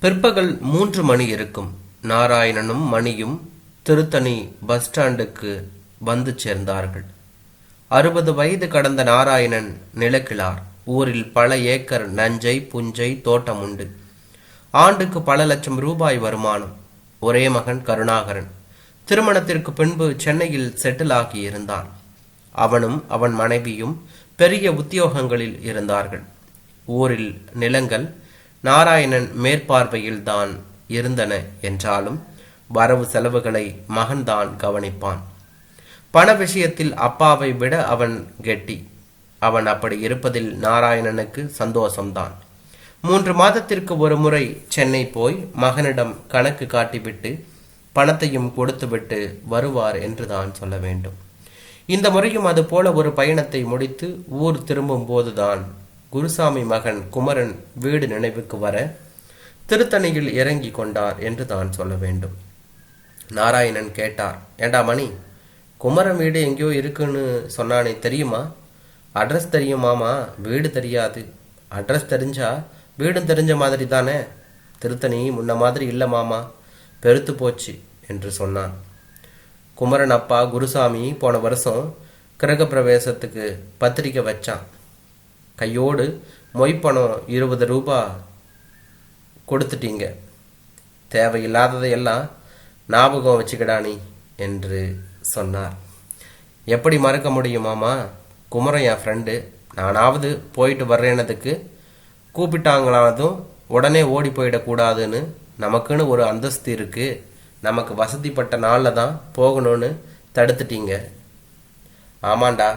பிற்பகல் மூன்று மணி இருக்கும். நாராயணனும் மணியும் திருத்தணி பஸ் ஸ்டாண்டுக்கு வந்து சேர்ந்தார்கள். அறுபது வயது கடந்த நாராயணன் நிலக்கிழார். ஊரில் பல ஏக்கர் நஞ்சை புஞ்சை தோட்டம் உண்டு. ஆண்டுக்கு பல லட்சம் ரூபாய் வருமானம். ஒரே மகன் கருணாகரன். திருமணத்திற்கு பின்பு சென்னையில் செட்டில் ஆகி இருந்தான் அவனும் அவன் மனைவியும் பெரிய உத்தியோகங்களில் இருந்தார்கள். ஊரில் நிலங்கள் நாராயணன் மேற்பார்வையில் தான் இருந்தன என்றாலும் வரவு செலவுகளை மகன்தான் கவனிப்பான். பண விஷயத்தில் அப்பாவை விட அவன் கெட்டி. அவன் அப்படி இருப்பதில் நாராயணனுக்கு சந்தோஷம்தான். மூன்று மாதத்திற்கு ஒரு முறை சென்னை போய் மகனிடம் கணக்கு காட்டிவிட்டு பணத்தையும் கொடுத்துவிட்டு வருவார் என்று தான் சொல்ல வேண்டும். இந்த முறையும் அதுபோல ஒரு பயணத்தை முடித்து ஊர் திரும்பும் போதுதான் குருசாமி மகன் குமரன் வீடு நினைவுக்கு வர திருத்தணியில் இறங்கி கொண்டார் என்று தான் சொல்ல வேண்டும். நாராயணன் கேட்டார் ஏண்டா மணி குமரன் வீடு எங்கேயோ இருக்குன்னு சொன்னானே தெரியுமா? அட்ரஸ் தெரியுமாமா வீடு தெரியாது. அட்ரஸ் தெரிஞ்சா வீடும் தெரிஞ்ச மாதிரி தானே? திருத்தணி முன்ன மாதிரி இல்லை மாமா பெருத்து போச்சு என்று சொன்னான். குமரன் அப்பா குருசாமி போன வருஷம் கிரகப்பிரவேசத்துக்கு பத்திரிக்கை வச்சான். கையோடு மொய்ப்பணம் இருபது ரூபா கொடுத்துட்டீங்க. தேவையில்லாததையெல்லாம் ஞாபகம் வச்சுக்கடா என்று சொன்னார். எப்படி மறக்க முடியுமாமா குமரன் என் ஃப்ரெண்டு நானாவது போயிட்டு வர்றேனதுக்கு கூப்பிட்டாங்களானதும் உடனே ஓடி போயிடக்கூடாதுன்னு நமக்குன்னு ஒரு அந்தஸ்து இருக்கு. நமக்கு வசதிப்பட்ட நாளில் தான் போகணும்னு தடுத்துட்டீங்க. ஆமாண்டா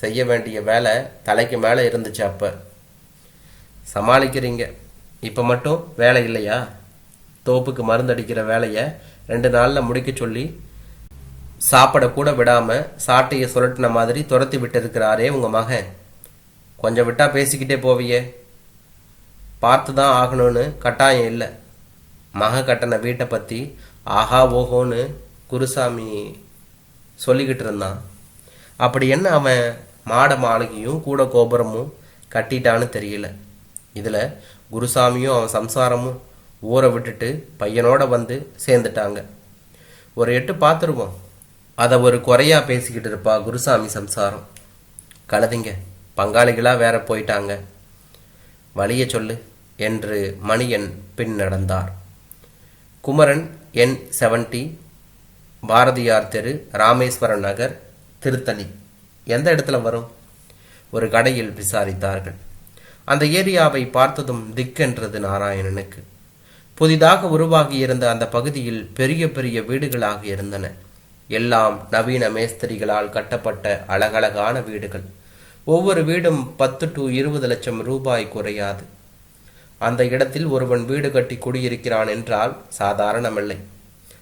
செய்ய வேண்டிய வேலை தலைக்கு மேலே இருந்துச்சு அப்போ. சமாளிக்கிறீங்க. இப்போ மட்டும் வேலை இல்லையா? தோப்புக்கு மருந்தடிக்கிற வேலையை ரெண்டு நாளில் முடிக்க சொல்லி சாப்பிட கூட விடாமல் சாட்டையை சுரட்டின மாதிரி துரத்தி விட்டிருக்கிறாரே உங்கள் மகன். கொஞ்சம் விட்டால் பேசிக்கிட்டே போவியே. பார்த்து தான் ஆகணும்னு கட்டாயம் இல்லை. மக கட்டின வீட்டை பற்றி ஆஹா ஓஹோன்னு குருசாமி சொல்லிக்கிட்டு இருந்தான். அப்படி என்ன அவன் மாட மாளிகையும் கூட கோபுரமும் கட்டிட்டான்னு தெரியல. இதில் குருசாமியும் அவன் சம்சாரமும் ஊரை விட்டுட்டு பையனோட வந்து சேர்ந்துட்டாங்க. ஒரு எட்டு பார்த்துருவோம் அதை ஒரு குறையாக பேசிக்கிட்டு இருப்பா குருசாமி சம்சாரம். கழுதிங்க பங்காளிகளாக வேற போயிட்டாங்க. வழிய சொல்லு என்று மணியன் பின் நடந்தார். குமரன் எண் செவன்டி பாரதியார் தெரு ராமேஸ்வரன் நகர் திருத்தணி. எந்த இடத்துல வரும்? ஒரு கடையில் விசாரித்தார்கள். அந்த ஏரியாவை பார்த்ததும் திக்கென்றது நாராயணனுக்கு. புதிதாக உருவாகியிருந்த அந்த பகுதியில் பெரிய பெரிய வீடுகளாக இருந்தன. எல்லாம் நவீன மேஸ்திரிகளால் கட்டப்பட்ட அழகழகான வீடுகள். ஒவ்வொரு வீடும் பத்து டு இருபது லட்சம் ரூபாய் குறையாது. அந்த இடத்தில் ஒருவன் வீடு கட்டி குடியிருக்கிறான் என்றால் சாதாரணமில்லை.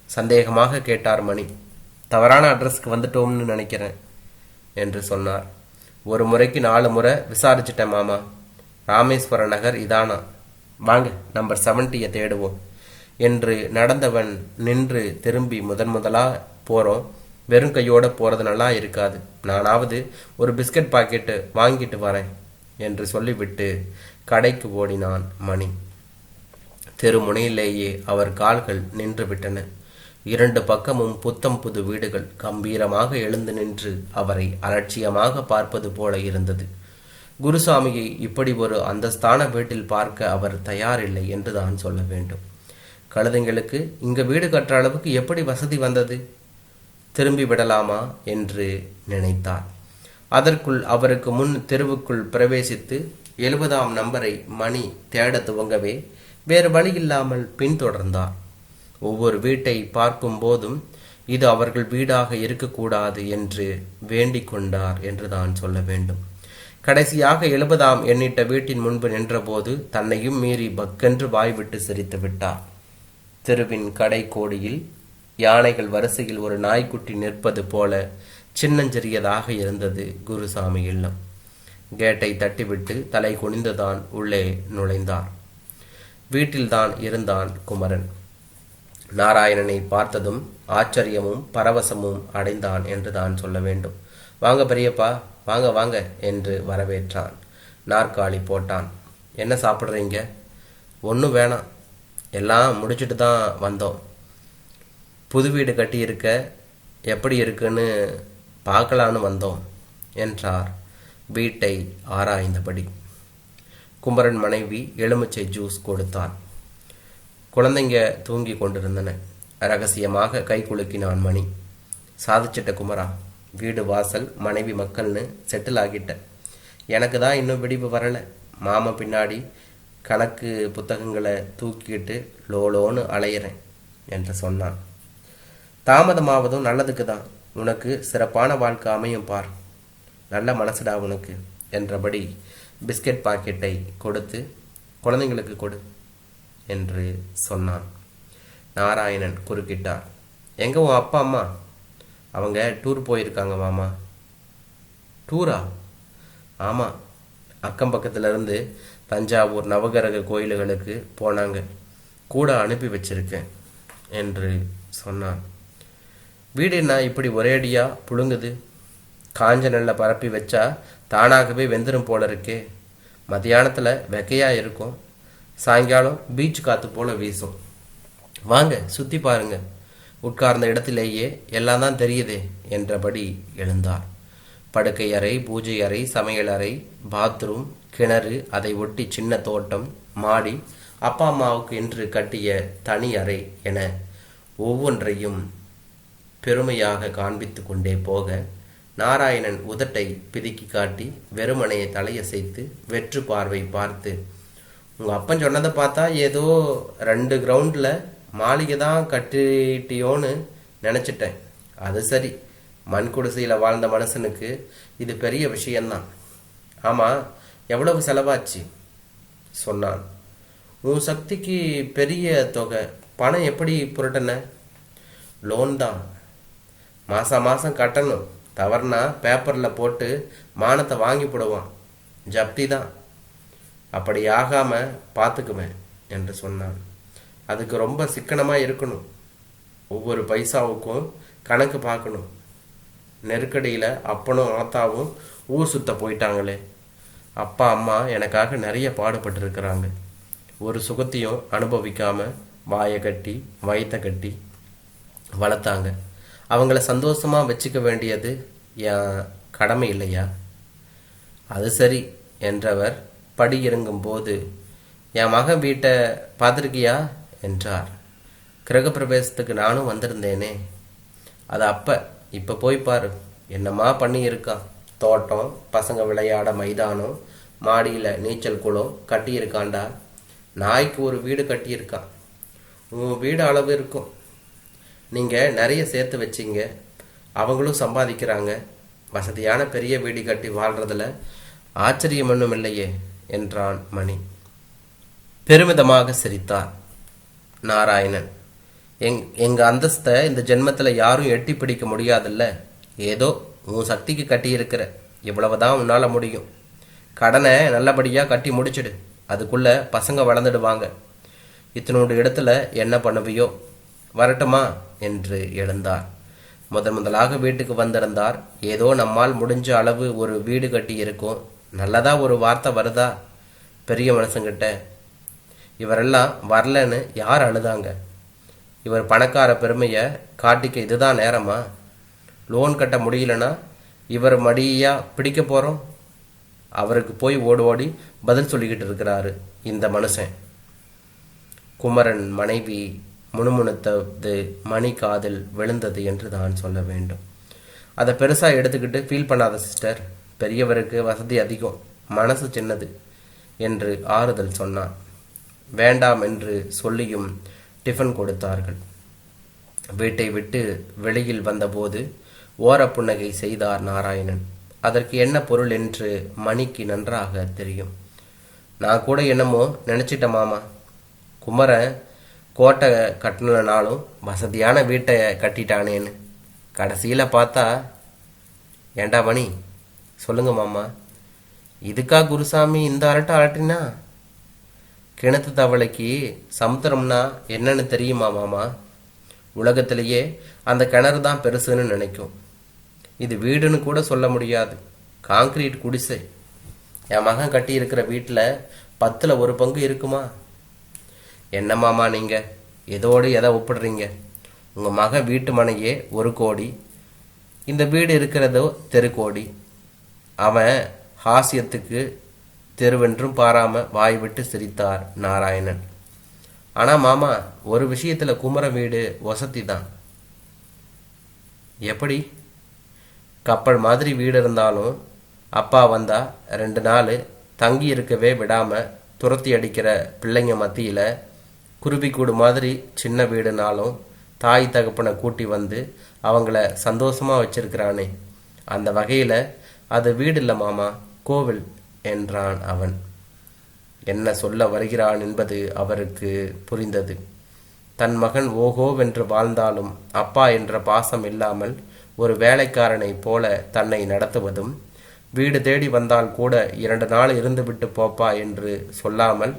சந்தேகமாக கேட்டார் மணி. தவறான அட்ரஸ்க்கு வந்துட்டோம்னு நினைக்கிறேன். என்று சொன்னார். ஒரு முறைக்கு நாலு முறை விசாரிச்சிட்டேன் மாமா. ராமேஸ்வர நகர் இதானா? வாங்க நம்பர் செவன்ட்டியை தேடுவோம் என்று நடந்தவன் நின்று திரும்பி முதன் முதலாக போகிறோம் வெறும் கையோட போகிறது நல்லா இருக்காது. நானாவது ஒரு பிஸ்கட் பாக்கெட்டு வாங்கிட்டு வரேன் என்று சொல்லிவிட்டு கடைக்கு ஓடினான் மணி. தெருமுனையிலேயே அவர் கால்கள் நின்று விட்டன. இரண்டு பக்கமும் புத்தம் புது வீடுகள் கம்பீரமாக எழுந்து நின்று அவரை அலட்சியமாக பார்ப்பது போல இருந்தது. குருசாமியை இப்படி ஒரு அந்தஸ்தான வீட்டில் பார்க்க அவர் தயாரில்லை என்று தான் சொல்ல வேண்டும். கழுதைங்களுக்கு இங்கு வீடு கட்டுற அளவுக்கு எப்படி வசதி வந்தது? திரும்பி விடலாமா? என்று நினைத்தார். அதற்குள் அவருக்கு முன் தெருவுக்குள் பிரவேசித்து எழுபதாம் நம்பரை மணி தேட துவங்கவே வேறு வழியில்லாமல் பின்தொடர்ந்தார். ஒவ்வொரு வீட்டை பார்க்கும் போதும் இது அவர்கள் வீடாக இருக்கக்கூடாது என்று வேண்டிக் கொண்டார் என்று தான் சொல்ல வேண்டும். கடைசியாக எழுபதாம் எண்ணிட்ட வீட்டின் முன்பு நின்றபோது தன்னையும் மீறி பக்கென்று வாய்விட்டு சிரித்து விட்டார். தெருவின் கடை கோடியில் யானைகள் வரிசையில் ஒரு நாய்க்குட்டி நிற்பது போல சின்னஞ்சிறியதாக இருந்தது குருசாமி இல்லம். கேட்டை தட்டிவிட்டு தலை குனிந்துதான் உள்ளே நுழைந்தார். வீட்டில்தான் இருந்தான் குமரன். நாராயணனை பார்த்ததும் ஆச்சரியமும் பரவசமும் அடைந்தான் என்று தான் சொல்ல வேண்டும். வாங்க பெரியப்பா வாங்க வாங்க என்று வரவேற்றான். நாற்காலி போட்டான். என்ன சாப்பிட்றீங்க? ஒன்றும் வேணாம். எல்லாம் முடிச்சுட்டு தான் வந்தோம். புது வீடு கட்டியிருக்க எப்படி இருக்குன்னு பார்க்கலான்னு வந்தோம் என்றார். வீட்டை ஆராய்ந்தபடி. குமரன் மனைவி எலுமிச்சை ஜூஸ் கொடுத்தார் குழந்தைங்க தூங்கி கொண்டிருந்தன. ரகசியமாக கை குலுக்கினான் மணி. சாதிச்சிட்ட குமரா வீடு வாசல் மனைவி மக்கள்னு செட்டில் ஆகிட்ட. எனக்கு தான் இன்னும் விடிவு வரலை. மாமன் பின்னாடி கணக்கு புத்தகங்களை தூக்கிட்டு லோலோன்னு அலையிறேன் என்று சொன்னான். தாமதமாவதும் நல்லதுக்கு தான் உனக்கு சிறப்பான வாழ்க்கை அமையும் பார். நல்ல மனசுடா உனக்கு என்றபடி பிஸ்கட் பாக்கெட்டை கொடுத்து குழந்தைங்களுக்கு கொடு. என்று சொன்னான். நாராயணன் குறுக்கிட்டார் எங்க உன் அப்பா அம்மா? அவங்க டூர் போயிருக்காங்க மாமா. டூரா ஆமாம் அக்கம் பக்கத்துலேருந்து தஞ்சாவூர் நவகிரக கோயில்களுக்கு போனாங்க. கூட அனுப்பி வச்சிருக்கேன் என்று சொன்னான். வீடு என்ன இப்படி ஒரேடியாக புழுங்குது. காஞ்ச நெல்லை பரப்பி வச்சா தானாகவே வெந்துடும் போல இருக்கே. மத்தியானத்தில் வெக்கையாக இருக்கும். சாயங்காலம் பீச் காற்று போல வீசும். வாங்க சுற்றி பாருங்க. உட்கார்ந்த இடத்திலேயே எல்லாம் தான் தெரியுதே என்றபடி எழுந்தார். படுக்கை அறை பூஜை அறை சமையல் அறை பாத்ரூம் கிணறு அதை ஒட்டி சின்ன தோட்டம் மாடி அப்பா அம்மாவுக்கு என்று கட்டிய தனி அறை என ஒவ்வொன்றையும் பெருமையாக காண்பித்து கொண்டே போக நாராயணன் உதட்டை பிதுக்கி காட்டி வெறுமனையை தலையசைத்து வெற்று பார்வை பார்த்து உங்கள் அப்பன் சொன்னதை பார்த்தா ஏதோ ரெண்டு கிரவுண்டில் மாளிகை தான் கட்டிட்டியோன்னு நினச்சிட்டேன். அது சரி. மண் குடிசையில் வாழ்ந்த மனுஷனுக்கு இது பெரிய விஷயந்தான் ஆமாம் எவ்வளவு செலவாச்சு? சொன்னான். உன் சக்திக்கு பெரிய தொகை. பணம் எப்படி புரட்டின? லோன் தான். மாதம் மாதம் கட்டணும். தவறுனா பேப்பரில் போட்டு மானத்தை வாங்கி போடுவான். ஜப்தி தான். அப்படி ஆகாமல் பார்த்துக்குவேன் என்று சொன்னான். அதுக்கு ரொம்ப சிக்கனமாக இருக்கணும். ஒவ்வொரு பைசாவுக்கும் கணக்கு பார்க்கணும். நெருக்கடியில் அப்பனும் ஆத்தாவும் ஊர் சுத்த போயிட்டாங்களே. அப்பா அம்மா எனக்காக நிறைய பாடுபட்டிருக்கிறாங்க. ஒரு சுகத்தையும் அனுபவிக்காம வாயை கட்டி வயத்தை கட்டி வளர்த்தாங்க. அவங்கள சந்தோஷமாக வச்சுக்க வேண்டியது என் கடமை இல்லையா? அது சரி என்றவர் படி இறங்கும் போது என் மகன் வீட்டை பார்த்துருக்கியா? என்றார். கிரகப்பிரவேசத்துக்கு நானும் வந்திருந்தேனே. அது அப்போ. இப்போ போய் பாரு. என்னமா பண்ணியிருக்கான் தோட்டம் பசங்க விளையாட மைதானம் மாடியில் நீச்சல் குளம் கட்டியிருக்காண்டா? நாய்க்கு ஒரு வீடு கட்டியிருக்கான் உன் வீடு அளவு இருக்கும். நீங்கள் நிறைய சேர்த்து வச்சீங்க. அவங்களும் சம்பாதிக்கிறாங்க. வசதியான பெரிய வீடு கட்டி வாழ்கிறதுல ஆச்சரியம் ஒன்றும் இல்லையே. என்றான் மணி. பெருமிதமாக சிரித்தார். நாராயணன் எங் எங்கள் அந்தஸ்தை இந்த ஜென்மத்தில் யாரும் எட்டி பிடிக்க முடியாதுல்ல. ஏதோ உன் சக்திக்கு கட்டியிருக்கிற. இவ்வளவுதான் உன்னால் முடியும். கடனை நல்லபடியாக கட்டி முடிச்சிடு. அதுக்குள்ளே பசங்க வளர்ந்துடுவாங்க. இத்தனோட இடத்துல என்ன பண்ணுவியோ? வரட்டுமா? என்று எழுந்தார். முதன் முதலாக வீட்டுக்கு வந்திருந்தார். ஏதோ நம்மால் முடிஞ்ச அளவு ஒரு வீடு கட்டி இருக்கும் நல்லதாக ஒரு வார்த்தை வருதா? பெரிய மனுஷங்கிட்ட. இவரெல்லாம் வரலன்னு யார் அழுதாங்க? இவர் பணக்கார பெருமையை காட்டிக்க இதுதான் நேரமா? லோன் கட்ட முடியலன்னா இவர் மடியாக பிடிக்க போகிறோம் அவருக்கு போய் ஓடு ஓடி பதில் சொல்லிக்கிட்டு இருக்கிறாரு இந்த மனுஷன். குமரன் மனைவி முணுமுணுத்தது மணி காதில் விழுந்தது என்று தான் சொல்ல வேண்டும். அதை பெருசாக எடுத்துக்கிட்டு ஃபீல் பண்ணாத சிஸ்டர் பெரியவருக்கு வசதி அதிகம். மனசு சின்னது என்று ஆறுதல் சொன்னான். வேண்டாம் என்று சொல்லியும் டிஃபன் கொடுத்தார்கள். வீட்டை விட்டு வெளியில் வந்தபோது ஓர புன்னகை செய்தார் நாராயணன். அதற்கு என்ன பொருள் என்று மணிக்கு நன்றாக தெரியும். நான் கூட என்னமோ நினச்சிட்டேன் மாமா. குமரன் கோட்டை கட்டினாலும் வசதியான வீட்டை கட்டிட்டானேன்னு. கடைசியில் பார்த்தா ஏண்டா மணி சொல்லுங்க மாமா. இதுக்கா குருசாமி இந்த அரட்டை அரட்டினா கிணத்து தவளைக்கு சமுத்திரம்னா என்னன்னு தெரியுமா மாமா? உலகத்திலேயே அந்த கிணறு தான் பெருசுன்னு நினைக்கும். இது வீடுன்னு கூட சொல்ல முடியாது. காங்கிரீட் குடிசை. என் மகன் கட்டி இருக்கிற வீட்டில் பத்தில் ஒரு பங்கு இருக்குமா? என்ன மாமா நீங்கள் எதோடு எதை ஒப்பிடுறீங்க? உங்கள் மகன் வீட்டு மனையே ஒரு கோடி. இந்த வீடு இருக்கிறதோ தெரு கோடி. அவன் ஹாஸ்யத்துக்கு தெருவென்றும் பாராம வாய் விட்டு சிரித்தார் நாராயணன். ஆனால் மாமா ஒரு விஷயத்தில் குமர வீடு வசதி தான் எப்படி? கப்பல் மாதிரி வீடு இருந்தாலும் அப்பா வந்தா ரெண்டு நாள் தங்கி இருக்கவே விடாமல் துரத்தி அடிக்கிற பிள்ளைங்க மத்தியில் குருவிக்கூடு மாதிரி சின்ன வீடுனாலும் தாய் தகப்பனை கூட்டி வந்து அவங்கள சந்தோஷமாக வச்சிருக்கிறானே. அந்த வகையில் அது வீடு இல்ல மாமா கோவில் என்றான் அவன். என்ன சொல்ல வருகிறான் என்பது அவருக்கு புரிந்தது. தன் மகன் ஓஹோவென்று வாழ்ந்தாலும் அப்பா என்ற பாசம் இல்லாமல் ஒரு வேலைக்காரனைப் போல தன்னை நடத்துவதும் வீடு தேடி வந்தால் கூட இரண்டு நாள் இருந்துவிட்டு போப்பா என்று சொல்லாமல்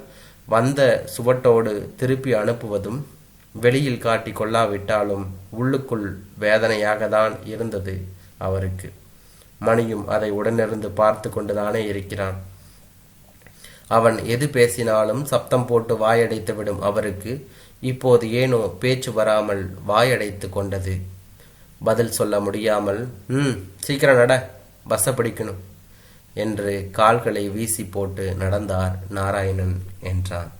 வந்த சுவட்டோடு திருப்பி அனுப்புவதும் வெளியில் காட்டி கொள்ளாவிட்டாலும் உள்ளுக்குள் வேதனையாக தான் இருந்தது அவருக்கு. மணியும் அதை உடனிருந்து பார்த்து கொண்டுதானே இருக்கிறான். அவன் எது பேசினாலும் சப்தம் போட்டு வாயடைத்து விடும் அவருக்கு இப்போது ஏனோ பேச்சு வராமல் வாயடைத்து கொண்டது. பதில் சொல்ல முடியாமல் ம் சீக்கிரம் நட பஸ்ஸை பிடிக்கணும் என்று கால்களை வீசி போட்டு நடந்தார் நாராயணன் என்றான்.